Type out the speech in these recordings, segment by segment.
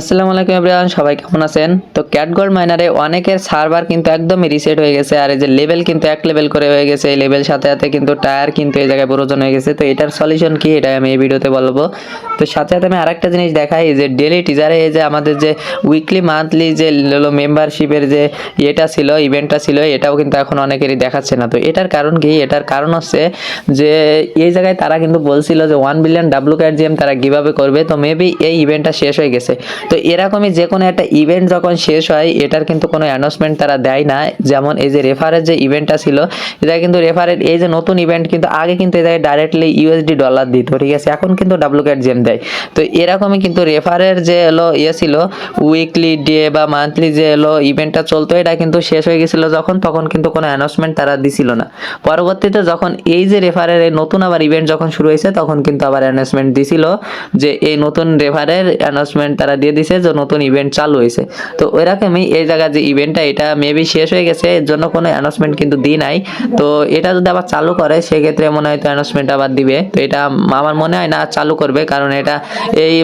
আসসালামু আলাইকুম এভরিওয়ান, সবাই কেমন আছেন? তো ক্যাটগোল্ড মাইনারে অনেকের সার্ভার কিন্তু একদমই রিসেট হয়ে গেছে, আর এই যে লেভেল কিন্তু এক লেভেল করে হয়ে গেছে, এই লেভেল সাথে সাথে কিন্তু টায়ার কিন্তু এই জায়গায় প্রয়োজন হয়ে গেছে, তো এটার সলিউশন কি এটা আমি এই ভিডিওতে বলব। তো সাথে সাথে আমি আরেকটা জিনিস দেখাই যে ডেলি টিজারে এই যে আমাদের যে উইকলি মান্থলি যে মেম্বারশিপের যে ইয়েটা ছিল ইভেন্টটা ছিল, এটাও কিন্তু এখন অনেকেরই দেখাচ্ছে না। তো এটার কারণ কি? এটার কারণ হচ্ছে যে এই জায়গায় তারা কিন্তু বলছিল যে one billion W cat GM তারা কীভাবে করবে, তো মেবি এই ইভেন্টটা শেষ হয়ে গেছে। তো এরকমই যে কোনো একটা ইভেন্ট যখন শেষ হয়, এটার কিন্তু কোনো অ্যানাউন্সমেন্ট তারা দেয় না। যেমন এই যে রেফারের যে ইভেন্টটা ছিল এটা কিন্তু রেফারের এই যে নতুন ইভেন্ট কিন্তু আগে কিন্তু জায়গায় ডাইরেক্টলি ইউএসডি ডলার দিত, ঠিক আছে? এখন কিন্তু ডাব্লু ক্যাট জেম দেয়। তো এরকমই কিন্তু রেফারের যে এলো ইয়ে ছিল উইকলি ডে বা মান্থলি যে এলো ইভেন্টটা চলতো, এটা কিন্তু শেষ হয়ে গেছিল যখন, তখন কিন্তু কোনো অ্যানাউন্সমেন্ট তারা দিছিল না। পরবর্তীতে যখন এই যে রেফারের এই নতুন আবার ইভেন্ট যখন শুরু হয়েছে, তখন কিন্তু আবার অ্যানাউন্সমেন্ট দিছিল যে এই নতুন রেফারের অ্যানাউন্সমেন্ট তারা দিয়ে দিছে যে নতুন ইভেন্ট চালু হয়েছে তো ওই রকমই এই জায়গার যে ইভেন্টটা এটা মেবি শেষ হয়ে গেছে, এর জন্য কোনো অ্যানাউন্সমেন্ট কিন্তু দিই নাই। তো এটা যদি আবার চালু করে, সেক্ষেত্রে মনে হয় তো অ্যানাউন্সমেন্ট আবার দিবে। তো এটা আমার মনে হয় না চালু করবে, কারণ এটা এই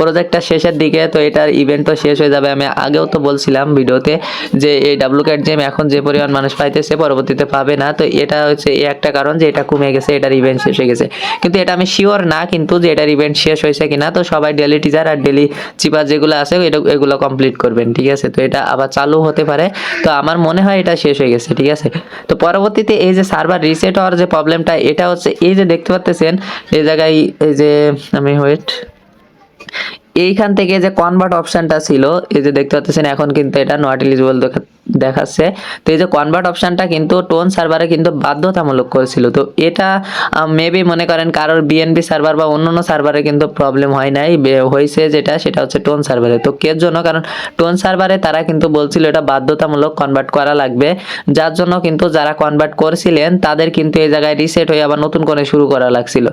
প্রজেক্টটা শেষের দিকে, তো এটার ইভেন্ট তো শেষ হয়ে যাবে। আমি আগেও তো বলছিলাম ভিডিওতে যে এই ডাব্লু ক্যাট জেম এখন যে পরিমাণ মানুষ পাইতেছে, পরবর্তীতে পাবে না। তো এটা হচ্ছে এই একটা কারণ যে এটা কমে গেছে, এটার ইভেন্ট শেষ হয়ে গেছে। কিন্তু এটা আমি শিওর না কিন্তু যে এটার ইভেন্ট শেষ হয়েছে কিনা। তো সবাই ডেলি টিজার আর ডেলি চিপার যেগুলো আছে এগুলো কমপ্লিট করবেন, ঠিক আছে? তো এটা আবার চালু হতে পারে। তো আমার মনে হয় এটা শেষ হয়ে গেছে, ঠিক আছে? তো পরবর্তীতে এই যে সার্ভার রিসেট হওয়ার যে প্রবলেমটা এটা হচ্ছে এই যে দেখতে পাচ্ছেন এই জায়গায় এই যে, আমি ওয়েট এইখান থেকে যে কনভার্ট অপশনটা ছিল, এই যে দেখতে পাচ্ছেন, এখন কিন্তু এটা নট এলিজিবল দেখাচ্ছে। তো এই যে কনভার্ট অপশনটা কিন্তু টোন সার্ভারে কিন্তু বাধ্যতামূলক করেছিল। তো এটা মেবি মনে করেন কারোর বিএনবি সার্ভার বা অন্য সার্ভারে কিন্তু প্রবলেম হয় নাই হয়েছে যেটা, সেটা হচ্ছে টোন সার্ভারে তো কের জন্য? কারণ টোন সার্ভারে তারা কিন্তু বলছিল এটা বাধ্যতামূলক কনভার্ট করা লাগবে। যার জন্য কিন্তু যারা কনভার্ট করছিলেন, তাদের কিন্তু এই জায়গায় রিসেট হয়ে আবার নতুন করে শুরু করা লাগছিল।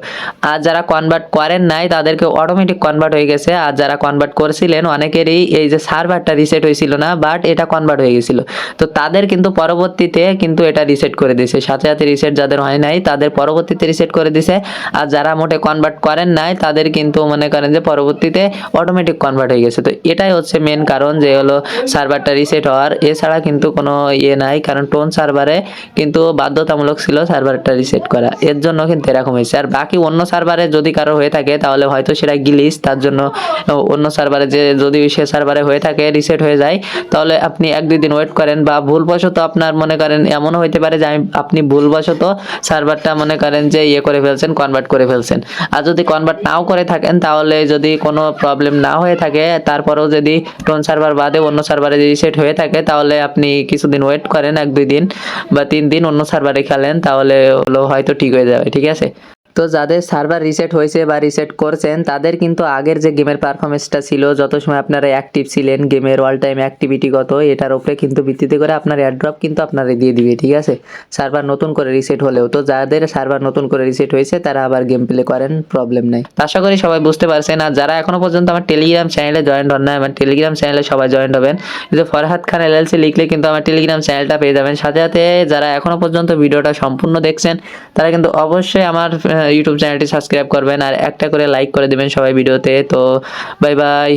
আর যারা কনভার্ট করেন নাই, তাদেরকে অটোমেটিক কনভার্ট হয়ে গেছে। আর যারা কনভার্ট করেছিলেন, অনেকেরই এই যে সার্ভারটা রিসেট হয়েছিল না বাট এটা কনভার্ট হয়ে গেছিল। তো তাদের কিন্তু পরবর্তীতে কিন্তু এটা রিসেট করে দিছে সাথে সাথে রিসেট যাদের হয় নাই, তাদের পরবর্তীতে রিসেট করে দিছে আর যারা মোটে কনভার্ট করেন নাই, তাদের কিন্তু মনে করেন যে পরবর্তীতে অটোমেটিক কনভার্ট হয়ে গেছে। তো এটাই হচ্ছে মেন কারণ যে হলো সার্ভারটা রিসেট হওয়ার। এছাড়া কিন্তু কোনো ইয়ে নাই, কারণ টোন সার্ভারে কিন্তু বাধ্যতামূলক ছিল সার্ভারটা রিসেট করা। এর জন্য কিন্তু এরকম হয়েছে। আর বাকি অন্য সার্ভারে যদি কারও হয়ে থাকে, তাহলে হয়তো সেটা গিলিস, তার জন্য অন্য সার্ভারে যে যদি সে সার্ভারে হয়ে থাকে রিসেট হয়ে যায়, তাহলে আপনি এক দুই দিন ওয়েট করেন বা ভুলবশত আপনার মনে করেন এমনও হইতে পারে যে আপনি ভুলবশত সার্ভারটা মনে করেন যে ইয়ে করে ফেলছেন কনভার্ট করে ফেলছেন। আর যদি কনভার্ট নাও করে থাকেন, তাহলে যদি কোনো প্রবলেম না হয়ে থাকে, তারপরেও যদি টোন সার্ভার বাদে অন্য সার্ভারে রিসেট হয়ে থাকে, তাহলে আপনি কিছুদিন ওয়েট করেন, এক দুই দিন বা তিন দিন অন্য সার্ভারে খেলেন, তাহলে হলো হয়তো ঠিক হয়ে যাবে, ঠিক আছে? তো যাদের সার্ভার রিসেট হয়েছে বা রিসেট করছেন, তাদের কিন্তু আগের যে গেমের পারফরমেন্সটা ছিল, যত সময় আপনারা অ্যাক্টিভ ছিলেন গেমের অল টাইম অ্যাক্টিভিটি কত, এটার উপরে কিন্তু ভিত্তিতে করে আপনার অ্যাড্রপ কিন্তু আপনারা দিয়ে দিবে, ঠিক আছে? সার্ভার নতুন করে রিসেট হলেও, তো যাদের সার্ভার নতুন করে রিসেট হয়েছে, তারা আবার গেম প্লে করেন প্রবলেম নেই। আশা করি সবাই বুঝতে পারছেন, আর যারা এখনও পর্যন্ত আমার টেলিগ্রাম চ্যানেলে জয়েন্ট হন না আমার টেলিগ্রাম চ্যানেলে সবাই জয়েন্ট হবেন। যে ফরহাদ খান এলএলসি লিখলে কিন্তু আমার টেলিগ্রাম চ্যানেলটা পেয়ে যাবেন। সাথে সাথে যারা এখনও পর্যন্ত ভিডিওটা সম্পূর্ণ দেখছেন, তারা কিন্তু অবশ্যই আমার ইউটিউব চ্যানেলটি সাবস্ক্রাইব করবেন আর একটা করে লাইক করে দেবেন সবাই ভিডিওতে। তো বাই বাই